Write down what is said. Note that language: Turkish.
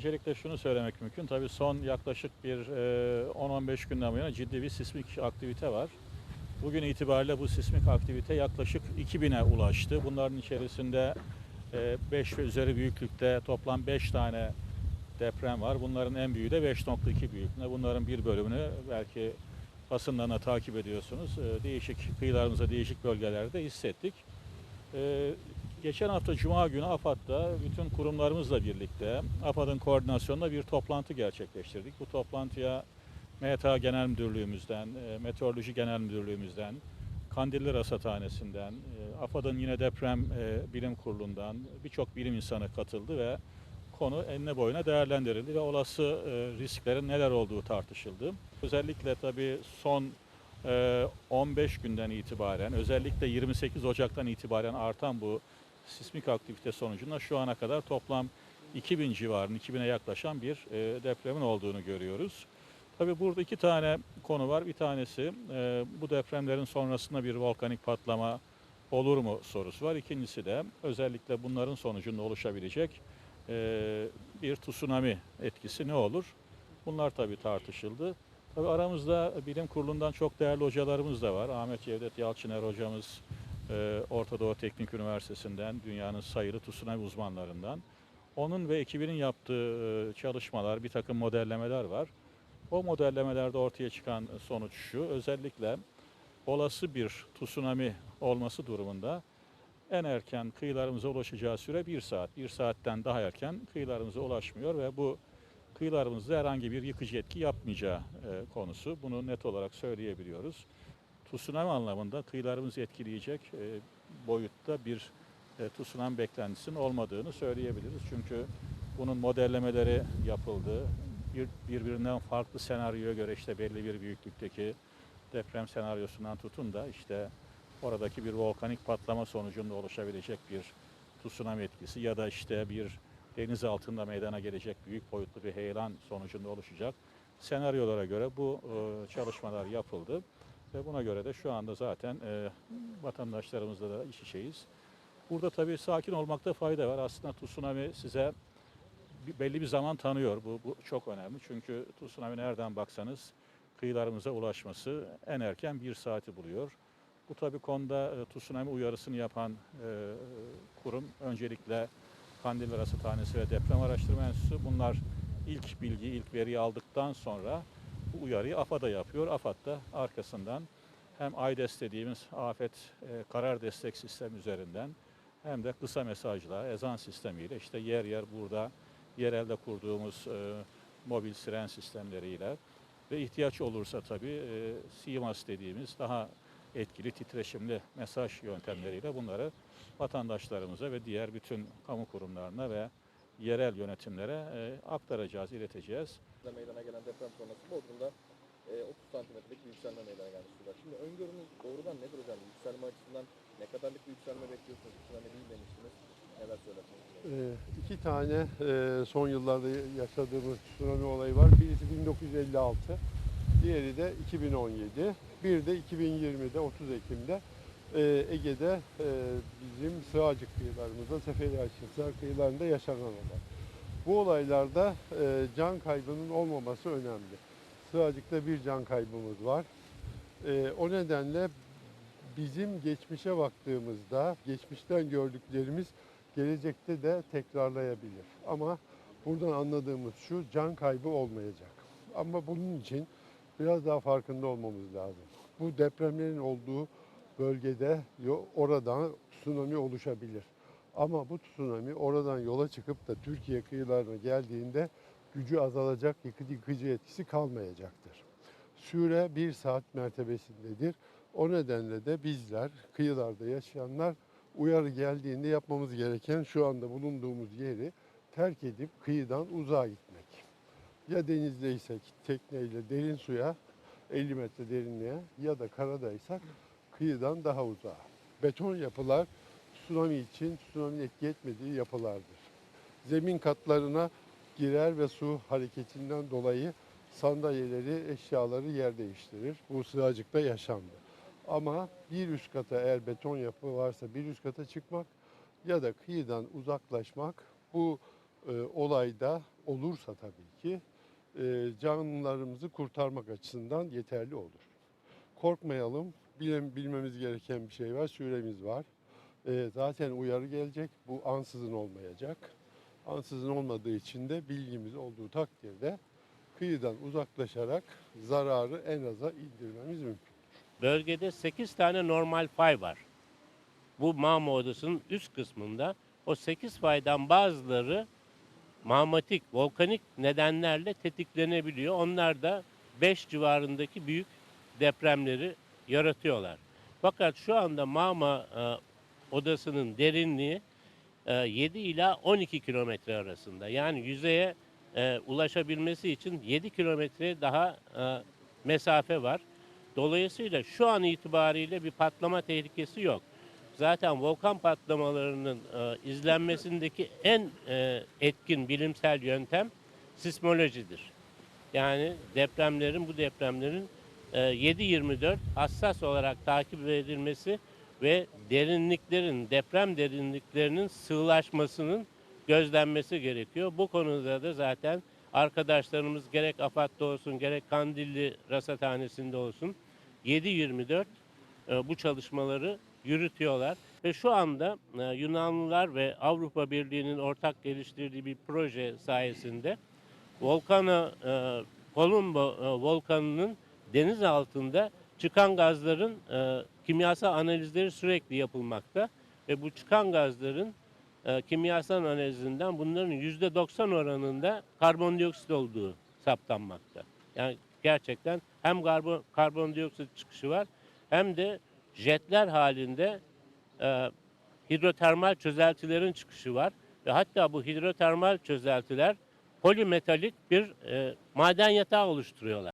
öncelikle şunu söylemek mümkün. Tabii son yaklaşık bir e, 10-15 günden bu yana ciddi bir sismik aktivite var. Bugün itibariyle bu sismik aktivite yaklaşık 2000'e ulaştı. Bunların içerisinde 5 ve üzeri büyüklükte toplam 5 tane deprem var. Bunların en büyüğü de 5.2 büyüklüğünde. Bunların bir bölümünü belki basından da takip ediyorsunuz. E, Değişik kıyılarımızda, değişik bölgelerde hissettik. Geçen hafta Cuma günü AFAD'da bütün kurumlarımızla birlikte AFAD'ın koordinasyonunda bir toplantı gerçekleştirdik. Bu toplantıya MTA Genel Müdürlüğümüzden, e, Meteoroloji Genel Müdürlüğümüzden, Kandilli Rasathanesi'nden, e, AFAD'ın yine deprem e, bilim kurulundan birçok bilim insanı katıldı ve konu enine boyuna değerlendirildi ve olası risklerin neler olduğu tartışıldı. Özellikle tabii son e, 15 günden itibaren, özellikle 28 Ocak'tan itibaren artan bu sismik aktivite sonucunda şu ana kadar toplam 2000 civarında, 2000'e yaklaşan bir e, depremin olduğunu görüyoruz. Tabii burada iki tane konu var. Bir tanesi e, bu depremlerin sonrasında bir volkanik patlama olur mu sorusu var. İkincisi de özellikle bunların sonucunda oluşabilecek e, bir tsunami etkisi ne olur? Bunlar tabii tartışıldı. Tabii aramızda bilim kurulundan çok değerli hocalarımız da var. Ahmet Cevdet Yalçıner hocamız e, Orta Doğu Teknik Üniversitesi'nden, dünyanın sayılı tsunami uzmanlarından. Onun ve ekibinin yaptığı e, çalışmalar, bir takım modellemeler var. O modellemelerde ortaya çıkan sonuç şu, özellikle olası bir tsunami olması durumunda en erken kıyılarımıza ulaşacağı süre bir saat. Bir saatten daha erken kıyılarımıza ulaşmıyor ve bu kıyılarımızda herhangi bir yıkıcı etki yapmayacağı e, konusu. Bunu net olarak söyleyebiliyoruz. Tsunami anlamında kıyılarımızı etkileyecek e, boyutta bir e, tsunami beklentisinin olmadığını söyleyebiliriz. Çünkü bunun modellemeleri yapıldı. Bir, birbirinden farklı senaryoya göre işte belli bir büyüklükteki deprem senaryosundan tutun da işte oradaki bir volkanik patlama sonucunda oluşabilecek bir tsunami etkisi ya da işte bir deniz altında meydana gelecek büyük boyutlu bir heyelan sonucunda oluşacak senaryolara göre bu e, çalışmalar yapıldı. Ve buna göre de şu anda zaten e, vatandaşlarımızla da iş içeyiz. Burada tabii sakin olmakta fayda var. Aslında tsunami size belli bir zaman tanıyor. Bu, bu çok önemli. Çünkü tsunami nereden baksanız kıyılarımıza ulaşması en erken bir saati buluyor. Bu tabii konuda e, tsunami uyarısını yapan e, kurum öncelikle Kandilli Rasathanesi ve Deprem Araştırma Enstitüsü. Bunlar ilk bilgi, ilk veriyi aldıktan sonra bu uyarıyı AFAD'a yapıyor. AFAD da arkasından hem AIDES dediğimiz afet e, karar destek sistemi üzerinden hem de kısa mesajla ezan sistemiyle işte yer yer burada yerelde kurduğumuz e, mobil siren sistemleriyle ve ihtiyaç olursa tabii e, CMAS dediğimiz daha etkili titreşimli mesaj yöntemleriyle bunları vatandaşlarımıza ve diğer bütün kamu kurumlarına ve yerel yönetimlere e, aktaracağız, ileteceğiz. da meydana gelen deprem sonrası Bodrum'da e, 30 santimetrelik bir yükselme meydana geldi suda. Şimdi öngörünüz doğrudan nedir hocam? Yükselme açısından ne kadarlık bir yükselme bekliyorsunuz? Tsunami değil demiştiniz. Neler söylersiniz? Ee, iki tane e, son yıllarda yaşadığımız tsunami olayı var. Birisi 1956, diğeri de 2017. Bir de 2020'de 30 Ekim'de e, Ege'de e, bizim Sığacık kıyılarımızda, Seferi Açısar kıyılarında yaşanan olay. Bu olaylarda e, can kaybının olmaması önemli. Sığacık'ta bir can kaybımız var. E, o nedenle bizim geçmişe baktığımızda geçmişten gördüklerimiz gelecekte de tekrarlayabilir. Ama buradan anladığımız şu can kaybı olmayacak. Ama bunun için biraz daha farkında olmamız lazım. Bu depremlerin olduğu bölgede oradan tsunami oluşabilir. Ama bu tsunami oradan yola çıkıp da Türkiye kıyılarına geldiğinde gücü azalacak, yıkıcı, yıkıcı etkisi kalmayacaktır. Süre bir saat mertebesindedir. O nedenle de bizler, kıyılarda yaşayanlar uyarı geldiğinde yapmamız gereken şu anda bulunduğumuz yeri terk edip kıyıdan uzağa gitmek. Ya denizdeysek tekneyle derin suya 50 metre derinliğe ya da karadaysak kıyıdan daha uzağa. Beton yapılar tsunami için tsunami etki etmediği yapılardır. Zemin katlarına girer ve su hareketinden dolayı sandalyeleri, eşyaları yer değiştirir. Bu sığacıkta yaşandı. Ama bir üst kata eğer beton yapı varsa bir üst kata çıkmak ya da kıyıdan uzaklaşmak bu e, olayda olursa tabii ki e, canlılarımızı kurtarmak açısından yeterli olur. Korkmayalım. Bilmemiz gereken bir şey var. Süremiz var. E, zaten uyarı gelecek. Bu ansızın olmayacak. Ansızın olmadığı için de bilgimiz olduğu takdirde kıyıdan uzaklaşarak zararı en aza indirmemiz mümkün. Bölgede 8 tane normal fay var. Bu mağma odasının üst kısmında. O 8 faydan bazıları magmatik, volkanik nedenlerle tetiklenebiliyor. Onlar da 5 civarındaki büyük depremleri yaratıyorlar. Fakat şu anda mağma e, odasının derinliği e, 7 ila 12 kilometre arasında. Yani yüzeye e, ulaşabilmesi için 7 kilometre daha e, mesafe var. Dolayısıyla şu an itibariyle bir patlama tehlikesi yok. Zaten volkan patlamalarının e, izlenmesindeki en e, etkin bilimsel yöntem sismolojidir. Yani depremlerin bu depremlerin 7-24 hassas olarak takip edilmesi ve derinliklerin, deprem derinliklerinin sığlaşmasının gözlenmesi gerekiyor. Bu konuda da zaten arkadaşlarımız gerek AFAD'da olsun gerek Kandilli Rasathanesi'nde olsun 7-24 e, bu çalışmaları yürütüyorlar. Ve şu anda e, Yunanlılar ve Avrupa Birliği'nin ortak geliştirdiği bir proje sayesinde Volcano Colombo e, volkanının deniz altında çıkan gazların e, kimyasal analizleri sürekli yapılmakta ve bu çıkan gazların e, kimyasal analizinden bunların %90 oranında karbondioksit olduğu saptanmakta. Yani gerçekten hem karbon, karbondioksit çıkışı var hem de jetler halinde e, hidrotermal çözeltilerin çıkışı var. Ve hatta bu hidrotermal çözeltiler polimetalik bir e, maden yatağı oluşturuyorlar.